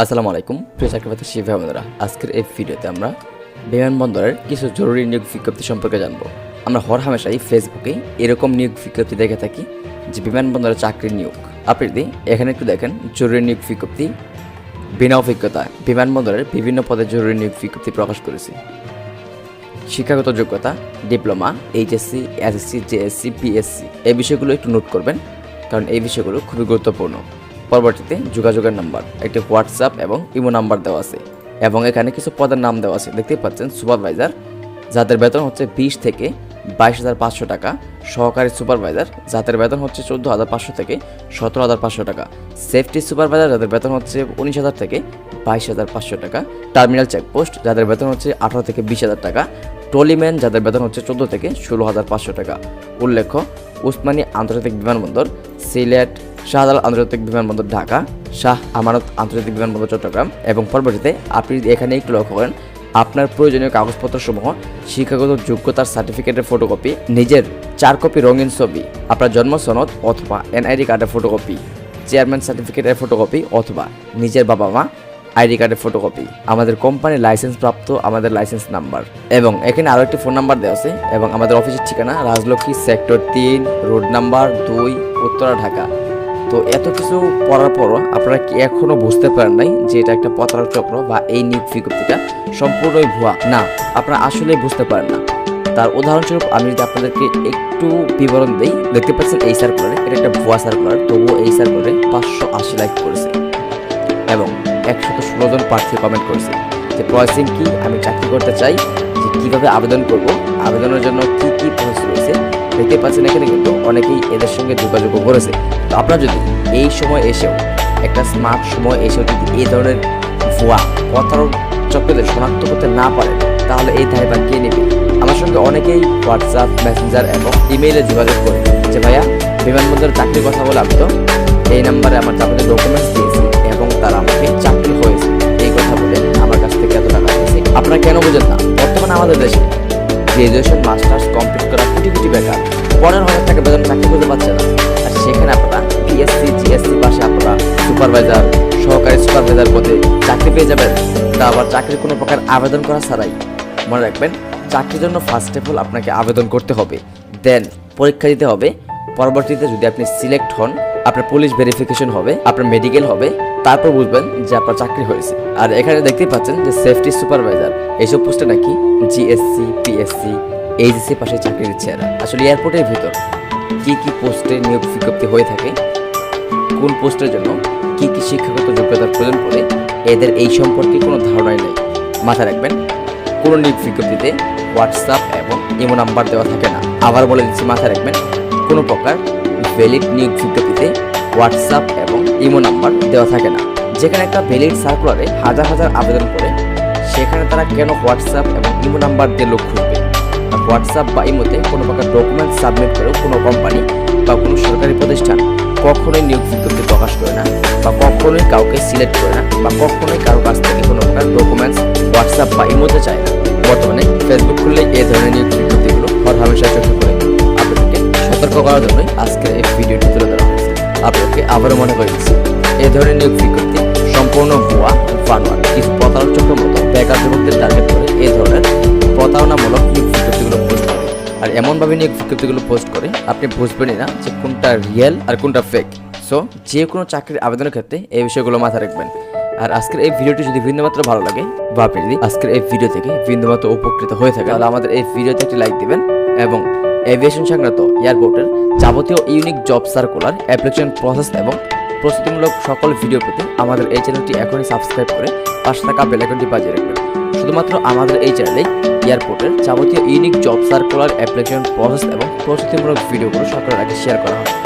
আসসালামু আলাইকুম, প্রিয় চাকরিপাতা শিব বন্ধুরা আজকের এই ভিডিওতে আমরা বিমানবন্দরের কিছু জরুরি নিয়োগ বিজ্ঞপ্তি সম্পর্কে জানব। আমরা হর হামেশাই ফেসবুকে এরকম নিয়োগ বিজ্ঞপ্তি দেখে থাকি যে বিমানবন্দরের চাকরির নিয়োগ। আপনি যদি এখানে একটু দেখেন, জরুরি নিয়োগ বিজ্ঞপ্তি বিনা অভিজ্ঞতা বিমানবন্দরের বিভিন্ন পদে জরুরি নিয়োগ বিজ্ঞপ্তি প্রকাশ করেছে। শিক্ষাগত যোগ্যতা, diploma, HSC, SSC, JSC, PSC, এই বিষয়গুলো একটু নোট করবেন, কারণ এই বিষয়গুলো খুবই গুরুত্বপূর্ণ। পরবর্তীতে যোগাযোগের নাম্বার, একটি হোয়াটসঅ্যাপ এবং ইমো নাম্বার দেওয়া আছে। এবং এখানে কিছু পদের নাম দেওয়া আছে। দেখতেই পাচ্ছেন সুপারভাইজার, যাদের বেতন হচ্ছে বিশ থেকে বাইশ হাজার পাঁচশো টাকা। সহকারী সুপারভাইজার, যাদের বেতন হচ্ছে চোদ্দ হাজার পাঁচশো থেকে সতেরো হাজার পাঁচশো টাকা। সেফটি সুপারভাইজার, যাদের বেতন হচ্ছে উনিশ হাজার থেকে বাইশ হাজার পাঁচশো টাকা। টার্মিনাল চেকপোস্ট, যাদের বেতন হচ্ছে আঠারো থেকে বিশ হাজার টাকা। টলিম্যান, যাদের বেতন হচ্ছে চোদ্দ থেকে ষোলো হাজার পাঁচশো টাকা। উল্লেখ্য, উসমানী আন্তর্জাতিক বিমানবন্দর, সিলেট শাহজালাল আন্তর্জাতিক বিমানবন্দর ঢাকা, শাহ আমানত আন্তর্জাতিক বিমানবন্দর চট্টগ্রাম এবং পরবর্তীতে আপনি যদি এখানে একটু লক্ষ্য করেন, আপনার প্রয়োজনীয় কাগজপত্র সমূহ শিক্ষাগত যোগ্যতার সার্টিফিকেটের ফটোকপি নিজের চার কপি রঙিন ছবি, আপনার জন্ম সনদ অথবা এনআইডি কার্ডের ফটোকপি চেয়ারম্যান সার্টিফিকেটের ফটোকপি অথবা নিজের বাবা মা আইডি কার্ডের ফটোকপি আমাদের কোম্পানির লাইসেন্স প্রাপ্ত আমাদের লাইসেন্স নাম্বার এবং এখানে আরও একটি ফোন নাম্বার দেওয়া আছে এবং আমাদের অফিসের ঠিকানা রাজলক্ষ্মী সেক্টর তিন রোড নাম্বার দুই, উত্তরা, ঢাকা। তো এত কিছু পড়ার পরও আপনারা কি এখনও বুঝতে পারেন নাই যে এটা একটা প্রতারক চক্র বা এই নিয়োগ বিজ্ঞপ্তিটা সম্পূর্ণই ভুয়া? না, আপনারা আসলে বুঝতে পারেন না। তার উদাহরণস্বরূপ আমি যদি আপনাদেরকে একটু বিবরণ দেই, দেখতে পাচ্ছেন এই সার্কুলারে এটা একটা ভুয়া সার্কুলার তবুও এই সার্কুলারে পাঁচশো আশি লাইক করেছে এবং একশত ষোলো জন প্রার্থী কমেন্ট করেছে যে প্রসেসিং কি, আমি চাকরি করতে চাই, যে কীভাবে আবেদন করব, আবেদনের জন্য কি কি প্রসেস রয়েছে দেখতে পাচ্ছেন এখানে কিন্তু অনেকেই এদের সঙ্গে যোগাযোগ করেছে। তো আপনারা যদি এই সময় এসেও, একটা স্মার্ট সময় এসেও যদি এই ধরনের ভুয়া প্রতারক চক্রদের শনাক্ত করতে না পারেন তাহলে এই দায়ভার কে নেবে? আমার সঙ্গে অনেকেই হোয়াটসঅ্যাপ মেসেঞ্জার এবং ইমেইলে যোগাযোগ করে যে ভাইয়া বিমানবন্দরের চাকরির কথা বলে আমি তো, এই নাম্বারে আমার যাবতীয় মাস্টার্স কমপ্লিট করা কোটি কোটি বেকার। পনেরো হাজার টাকা বেতন চাকরি করতে পারছে না। আর সেখানে আপনারা পিএসসি জিএসসি পাশে আপনারা সুপারভাইজার সহকারী সুপারভাইজার পদে চাকরি পেয়ে যাবেন। তা আবার চাকরির কোনো প্রকার আবেদন করা ছাড়াই। মনে রাখবেন, চাকরির জন্য ফার্স্ট অফ অল আপনাকে আবেদন করতে হবে। দেন পরীক্ষা দিতে হবে। পরবর্তীতে যদি আপনি সিলেক্ট হন, আপনার পুলিশ ভেরিফিকেশন হবে, আপনার মেডিকেল হবে, তারপর বুঝবেন যে আপনার চাকরি হয়েছে। আর এখানে দেখতেই পাচ্ছেন যে সেফটি সুপারভাইজার এইসব পোস্টে নাকি জিএসসি পিএসসি এইচএসসি পাশে চাকরি দিচ্ছে এরা আসলে এয়ারপোর্টের ভিতর কি কি পোস্টে নিয়োগ বিজ্ঞপ্তি হয়ে থাকে, কোন পোস্টের জন্য কি কি শিক্ষাগত যোগ্যতার প্রয়োজন পড়ে, এদের এই সম্পর্কে কোনো ধারণাই নেই। মাথায় রাখবেন, কোনো নিয়োগ বিজ্ঞপ্তিতে হোয়াটসঅ্যাপ এবং ইমো নাম্বার দেওয়া থাকে না। আবার বলে দিচ্ছি, মাথায় রাখবেন, কোনো প্রকার ভ্যালিড নিয়োগ বিজ্ঞপ্তিতে হোয়াটসঅ্যাপ এবং ইমো নাম্বার দেওয়া থাকে না। যেখানে একটা ভ্যালিড সার্কুলারে হাজার হাজার আবেদন করে সেখানে তারা কেন হোয়াটসঅ্যাপ এবং ইমো নাম্বার দিয়ে লোক খুঁজবে? হোয়াটসঅ্যাপ বা ইমোতে কোনো প্রকার ডকুমেন্ট সাবমিট করেও কোনো কোম্পানি বা কোনো সরকারি প্রতিষ্ঠান কখনোই নিয়োগ বিজ্ঞপ্তি প্রকাশ করে না বা কখনোই কাউকে সিলেক্ট করে না বা কখনোই কারও কাছ থেকে কোনো প্রকার ডকুমেন্টস হোয়াটসঅ্যাপ বা ইমোতে চায় না। বর্তমানে ফেসবুক খুললে এই ধরনের নিয়োগ বিজ্ঞপ্তিগুলো হর হামেশা চোখে পড়ে। আপনাদেরকে সতর্ক করার জন্যই আজকের এই ভিডিওটি তুলে ধরা হয়েছে। আপনাদেরকে আবারও মনে করে দিচ্ছি এই ধরনের নিয়োগ বিজ্ঞপ্তি সম্পূর্ণ ভুয়া ফানোয়ার কিছু প্রতারক চক্র মতো বেকার যুবকদের টার্গেট করে এই ধরনের প্রতারণামূলক নিয়োগ আর এমনভাবে নিয়োগ বিজ্ঞপ্তিগুলো পোস্ট করে আপনি বুঝবেনই না যে কোনটা রিয়েল আর কোনটা ফেক সো যে কোনো চাকরির আবেদনের ক্ষেত্রে এই বিষয়গুলো মাথায় রাখবেন। আর আজকের এই ভিডিওটি যদি বিন্দুমাত্র ভালো লাগে, বা আপনি যদি আজকের এই ভিডিও থেকে বিন্দুমাত্র উপকৃত হয়ে থাকে তাহলে আমাদের এই ভিডিওতে একটি লাইক দিবেন এবং এভিয়েশন সংক্রান্ত এয়ারপোর্টের যাবতীয় unique job circular application process এবং প্রস্তুতিমূলক সকল ভিডিও পেতে আমাদের এই চ্যানেলটি এখনই সাবস্ক্রাইব করে পাশে থাকা বেলাইকনটি বাজিয়ে রাখবেন। শুধুমাত্র আমাদের এই চ্যানেলে এয়ারপোর্টের যাবতীয় unique job circular application process এবং প্রস্তুতিমূলক ভিডিওগুলো সকলের আগে শেয়ার করা হয়।